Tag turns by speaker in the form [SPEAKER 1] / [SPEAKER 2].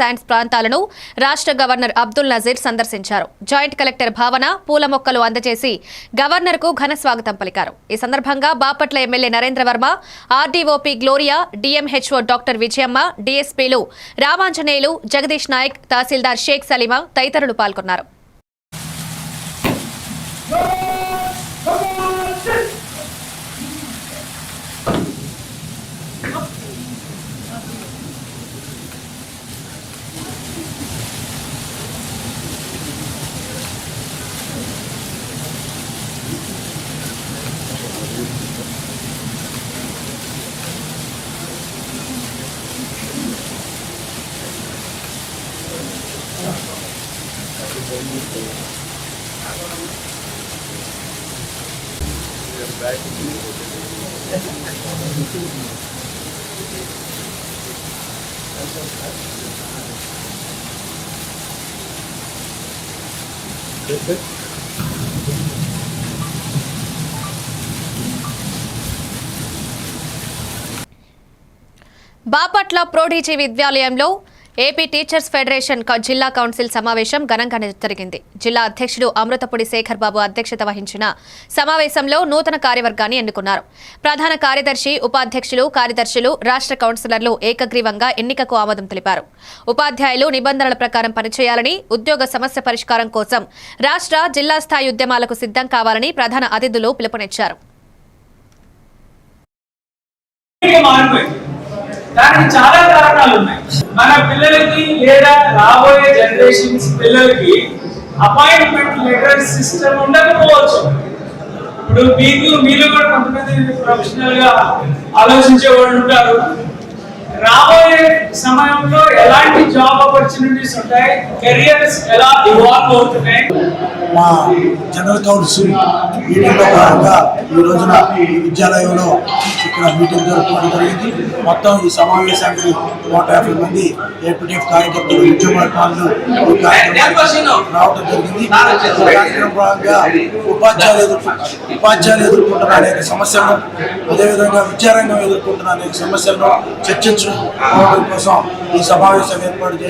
[SPEAKER 1] Science ప్రాంతాలను రాష్ట్ర governor Abdul Nazir సందర్శించారు. జాయింట్ కలెక్టర్ భావన పూల మొక్కలు అందజేసి గవర్నర్కు ఘన స్వాగతం పలికారు. ఈ సందర్భంగా Bapatla MLA Narendra Varma RDO P Gloria DMHO doctor Vijayamma డీఎస్పీలు Ramanjaneyulu Jagadish Naik tahsildar Sheikh Salima తదితరులు పాల్గొన్నారు. బాపట్ల ప్రోడీజీ విద్యాలయంలో ఏపీ టీచర్స్ ఫెడరేషన్ క- జిల్లా కౌన్సిల్ సమావేశం ఘనంగా జరిగింది. జిల్లా అధ్యక్షుడు అమృతపుడి శేఖర్ బాబు అధ్యక్షత వహించిన సమావేశంలో నూతన కార్యవర్గాన్ని ఎన్నుకున్నారు. ప్రధాన కార్యదర్శి ఉపాధ్యక్షులు కార్యదర్శులు రాష్ట్ర కౌన్సిలర్లు ఏకగ్రీవంగా ఎన్నికకు ఆమోదం తెలిపారు. ఉపాధ్యాయులు నిబంధనల ప్రకారం పనిచేయాలని ఉద్యోగ సమస్య పరిష్కారం కోసం రాష్ట్ర జిల్లా స్థాయి ఉద్యమాలకు సిద్ధం కావాలని ప్రధాన అతిథులు పిలుపునిచ్చారు.
[SPEAKER 2] మారిపోయింది. దానికి చాలా కారణాలు ఉన్నాయి. మన పిల్లలకి లేదా రాబోయే జనరేషన్స్ పిల్లలకి అపాయింట్మెంట్ లెటర్ సిస్టమ్ ఉండకపోవచ్చు. ఇప్పుడు మీకు మీరు కూడా కొంతమంది ప్రొఫెషనల్గా ఆలోచించే వాళ్ళు ఉంటారు. సమయంలో ఎలాంటి జాబ్ ఆపర్చునిటీస్ ఉంటాయి? కెరియర్స్ ఎలా ఇవాల్వ్ అవుతున్నాయి?
[SPEAKER 3] మా జనరల్ కౌన్సిల్ మీటింగ్లో భాగంగా ఈ రోజున విద్యాలయంలో ఇక్కడ మీటింగ్ జరుపుకోవడం జరిగింది. మొత్తం ఈ సమావేశానికి నూట యాభై మంది ఏపీటీఎఫ్ కార్యకర్తలు ఉద్యమాలు ఈ కార్యక్రమం రావడం జరిగింది. కార్యక్రమం భాగంగా ఉపాధ్యాయులు ఎదుర్కొ ఉపాధ్యాయులు ఎదుర్కొంటున్న అనేక సమస్యలను అదేవిధంగా విద్యారంగం ఎదుర్కొంటున్న అనేక సమస్యలను చర్చించడం కోసం ఈ సమావేశం ఏర్పాటు చేసి